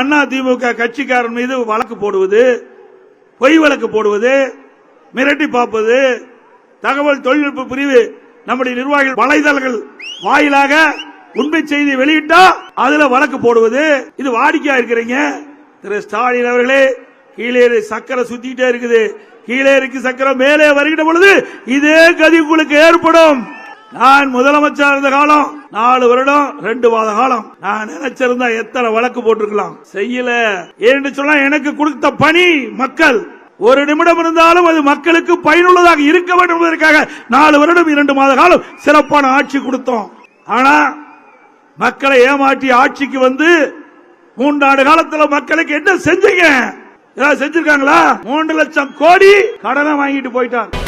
அண்ணா திமுக கட்சிக்காரன் மீது வழக்கு போடுவது பொய் வழக்கு போடுவது மிரட்டி பார்ப்பது தகவல் தொழில்நுட்ப பிரிவு நம்முடைய நிர்வாகிகள் வலைதளங்கள் வாயிலாக உண்மை செய்தி வெளியிட்டா அதுல வழக்கு போடுவது. இது வாடிக்கையா இருக்கிறீங்க? திரு ஸ்டாலின் அவர்களே கீழே சக்கரை சுத்திட்டே இருக்குது. கீழே இருக்கு சக்கரை மேலே வருகிற பொழுது இதே கதி உங்களுக்கு ஏற்படும். நான் முதலமைச்சர் இருந்த காலம் நாலு வருடம் ரெண்டு மாத காலம். நான் நினைச்சிருந்தா எத்தனை வழக்கு போட்டிருக்கலாம். செய்யல. ஏன்னு சொன்னா எனக்கு கொடுத்த பணி மக்கள். ஒரு நிமிடம் இருந்தாலும் அது மக்களுக்கு பயனுள்ளதாக இருக்க வேண்டும் என்பதற்காக நாலு வருடம் இரண்டு மாத காலம் சிறப்பான ஆட்சி கொடுத்தோம். ஆனா மக்களை ஏமாற்றி ஆட்சிக்கு வந்து மூன்றாண்டு காலத்துல மக்களுக்கு என்ன செஞ்சீங்க? ஏதாவது செஞ்சிருக்காங்களா? மூன்று லட்சம் கோடி கடனை வாங்கிட்டு போயிட்டாங்க.